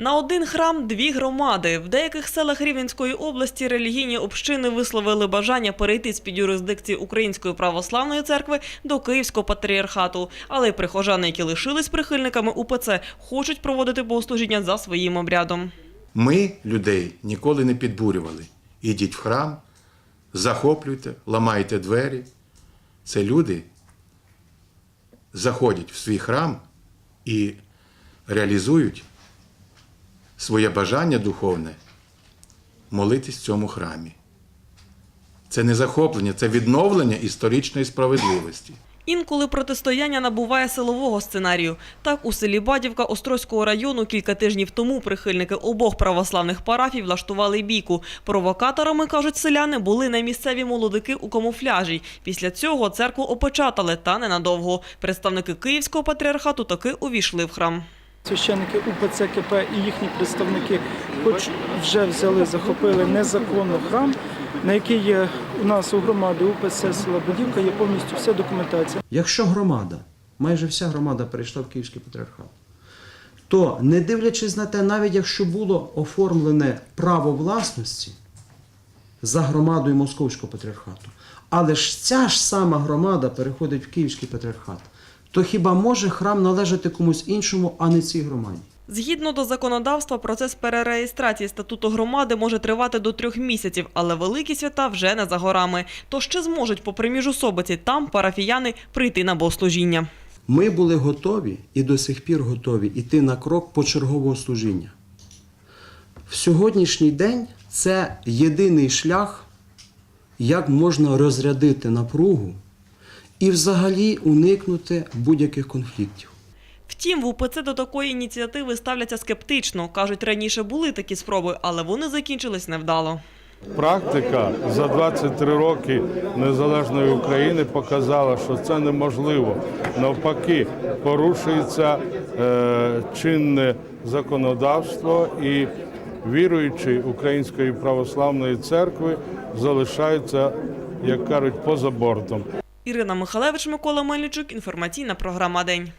На один храм дві громади. В деяких селах Рівненської області релігійні общини висловили бажання перейти з під юрисдикції Української православної церкви до Київського патріархату. Але прихожани, які лишились прихильниками УПЦ, хочуть проводити богослужіння за своїм обрядом. Ми людей ніколи не підбурювали. Ідіть в храм, захоплюйте, ламайте двері. Це люди заходять в свій храм і реалізують своє бажання духовне молитись в цьому храмі. Це не захоплення, це відновлення історичної справедливості. Інколи протистояння набуває силового сценарію. Так, у селі Бадівка Острозького району кілька тижнів тому прихильники обох православних парафій влаштували бійку. Провокаторами, кажуть селяни, були не місцеві молодики у камуфляжі. Після цього церкву опечатали, та ненадовго. Представники Київського патріархату таки увійшли в храм. Священники УПЦ КП і їхні представники, хоч вже взяли, захопили незаконно храм, на який є у нас у громади УПЦ села Будівка, є повністю вся документація. Якщо громада, майже вся громада перейшла в Київський патріархат, то не дивлячись на те, навіть якщо було оформлене право власності за громадою Московського патріархату, але ж ця ж сама громада переходить в Київський патріархат, то хіба може храм належати комусь іншому, а не цій громаді? Згідно до законодавства, процес перереєстрації статуту громади може тривати до трьох місяців, але великі свята вже не за горами. То ще зможуть, попри міжусобиці, там парафіяни прийти на богослужіння. Ми були готові і до сих пір готові йти на крок почергового служіння. В сьогоднішній день це єдиний шлях, як можна розрядити напругу і взагалі уникнути будь-яких конфліктів. Втім, в УПЦ до такої ініціативи ставляться скептично. Кажуть, раніше були такі спроби, але вони закінчились невдало. Практика за 23 роки незалежної України показала, що це неможливо. Навпаки, порушується е, чинне законодавство і віруючі Української православної церкви залишаються, як кажуть, поза бортом. Ірина Михалевич, Микола Мельничук. Інформаційна програма День.